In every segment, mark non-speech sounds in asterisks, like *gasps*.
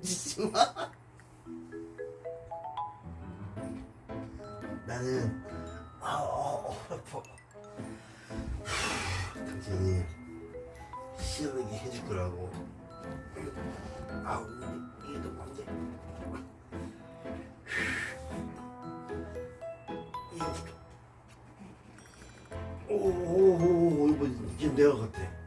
믿지 마. 나는 아, 어, 어, 아파. 당신이 시원하게 해줄 거라고. 아우, 이게 또 뭔지. 오오 오 이거 이제 내가 같아.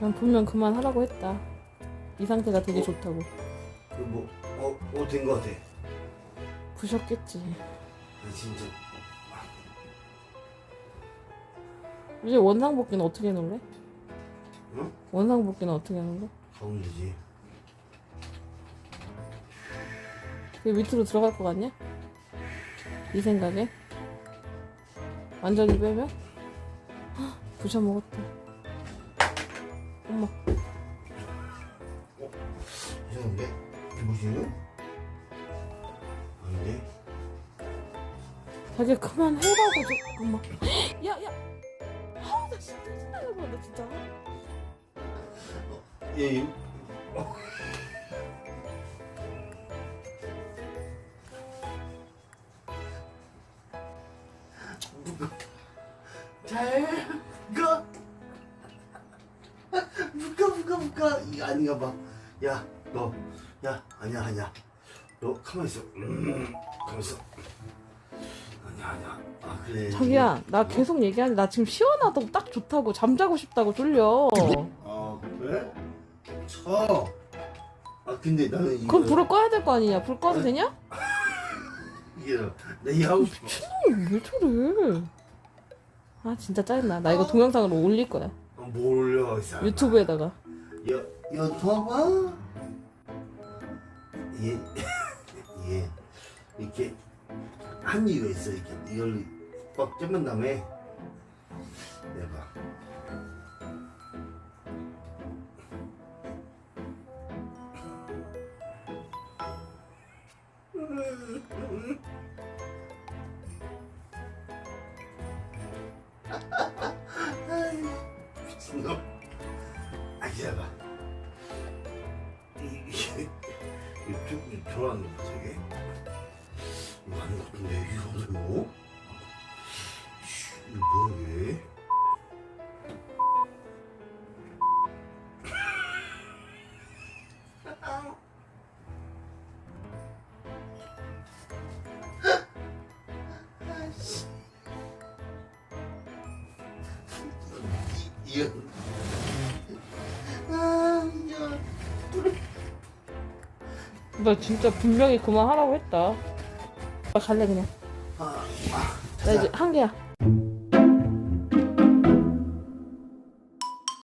난 분명 그만하라고 했다. 이 상태가 되게 어? 좋다고. 뭐, 어, 어, 된 거 같아. 부셨겠지. 나 진짜. 이제 원상복귀는 어떻게 해놓을래? 응? 원상복귀는 어떻게 해놓을래? 가면 되지. 그 밑으로 들어갈 것 같냐? 이 생각에? 완전히 빼면? 헉, *gasps* 부셔먹었다. 자기 그만해라고 좀. 엄마. 야, 야! 아우, 나 진짜 짜증나게 보다, 진짜. 예, 예. 잘 가. 묶어 묶어 묶어 이거 아닌가 봐. 야, 너, 야 아니야 아니야. 너 가만 있어. 음, 가만 있어. 아니야 아니야. 아 그래. 자기야, 나 계속 얘기하는데 나 지금 시원하다고 딱 좋다고 잠자고 싶다고 졸려. 아 그래? 쳐. 아 근데 나는 이거 그럼 불을 꺼야 될 거 아니냐? 불 꺼도 되냐? *laughs* 이게 내 이거 하고 싶어. 왜 저래? 아 진짜 짜증나. 나 이거 동영상으로 올릴 거야. 어, 몰려 이 사람. 유튜브에다가. 여 여봐봐. 예, *laughs* 예, 이렇게 한 이유가 있어 이렇게 이걸 꽉 ጨ면 다음에 내봐. *laughs* 미친놈. 아 기다려봐. 이- 이게 이쪽 좋아하는 거 저게 이- 이거 아 이거 나 진짜 분명히 그만하라고 했다. 나 갈래 그냥. 아, 아, 나 이제 한 개야.